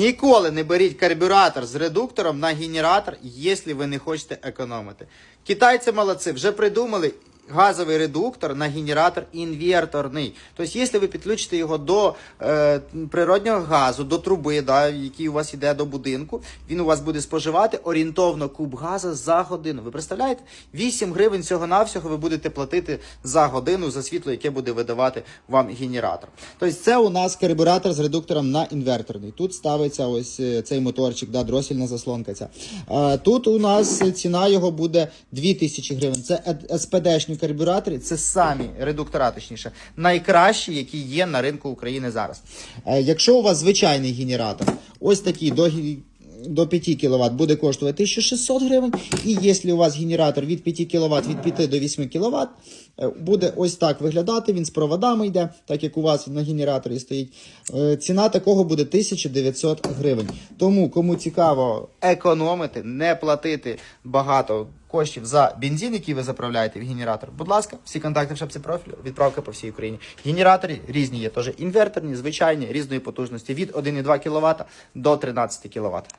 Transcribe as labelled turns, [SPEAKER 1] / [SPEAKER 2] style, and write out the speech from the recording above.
[SPEAKER 1] Ніколи не беріть карбюратор з редуктором на генератор, якщо ви не хочете економити. Китайці молодці, вже придумали газовий редуктор на генератор інверторний. Тобто, якщо ви підключите його до е, природнього газу, до труби, да, який у вас йде до будинку, він у вас буде споживати орієнтовно куб газу за годину. Ви представляєте? 8 гривень всього-навсього ви будете платити за годину за світло, яке буде видавати вам генератор. Тобто, це у нас карбюратор з редуктором на інверторний. Тут ставиться ось е, цей моторчик, да, дросільна заслонка. Ця. Тут у нас ціна його буде 2000 гривень. Це е- СПДшні карбюратори, це самі редуктора, точніше, найкращі, які є на ринку України зараз. Е, Якщо у вас звичайний генератор, ось такий до до 5 кВт буде коштувати 1600 гривень. І якщо у вас генератор від 5 кВт, від 5 до 8 кВт, буде ось так виглядати. Він з проводами йде, так як у вас на генераторі стоїть. Е, Ціна такого буде 1900 гривень. Тому, кому цікаво економити, не платити багато коштів за бензин, який ви заправляєте в генератор, будь ласка, всі контакти в шапці профілю, відправка по всій Україні. Генератори різні є, теж інверторні, звичайні, різної потужності від 1,2 кВт до 13 кВт.